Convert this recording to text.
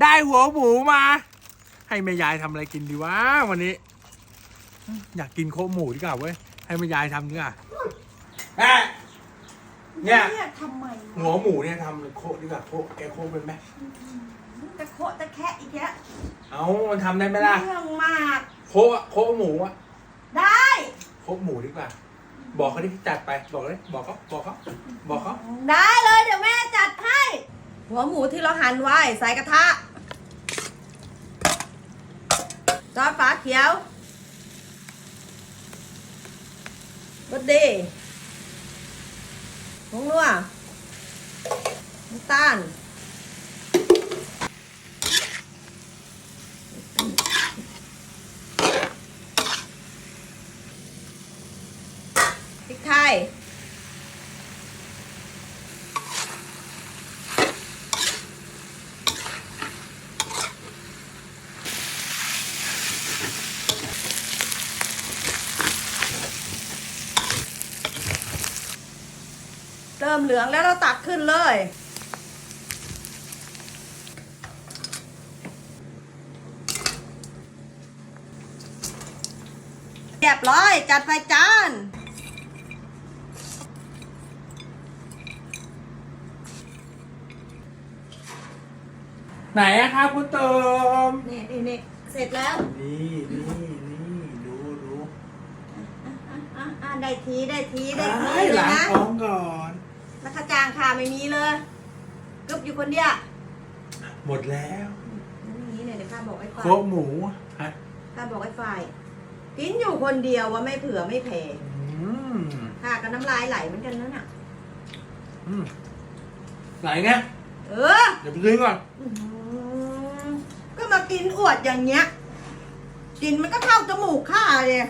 ได้หัวหมูมา ให้แม่ยายทำอะไรกินดีวะวันนี้ อยากกินโคหมูดีกว่าเว้ย ให้แม่ยายทำดีกว่าแม่เนี่ย เนี่ยทำไมหัวหมูเนี่ยทำโคดีกว่าโคแกโคเป็นไหมตะโคะตะแคะอีกแล้วเอามันทำได้ไหมล่ะ เรื่องมาก โคอะโคหมูอะได้โคหมูดีกว่า บอกเขาดิจัดไป บอกเลย บอกเขาบอกเขาบอกเขา ได้เลยเดี๋ยวแม่จัดให้ หัวหมูที่เราหั่นไว้ใส่กระทะซอสฝาเขียวรสดีผงนัวน้ำตาลพริกไทย ริ่มเหลืองแล้วเราตักขึ้นเลย เรียบร้อยจัดไปจานไหนอะครับคุณเติมนี่นี่นี่เสร็จแล้ว นี่นี่นี่ดูดูอะอะอะได้ทีได้ทีได้ทีให้เลล้ายงนะ ท้องก่อน แล้วข้าจางค่ะไม่มีเลยกึบอยู่คนเดียวหมดแล้วนี่เนี่ยเดี๋ยวข้าบอกไอ้ฝ่าโคยหมูฮะข้าบอกไอ้ฝ่ายกินอยู่คนเดียวว่าไม่เผื่อไม่แผ่อืมข้าก็น้ำลายไหลเหมือนกันนั่นน่ะ อืมไหนไงเออเดี๋ยวไปซื้อก่อนอื้อหือก็มากินอวดอย่างเงี้ยกินมันก็เข้าจมูกข้าเลย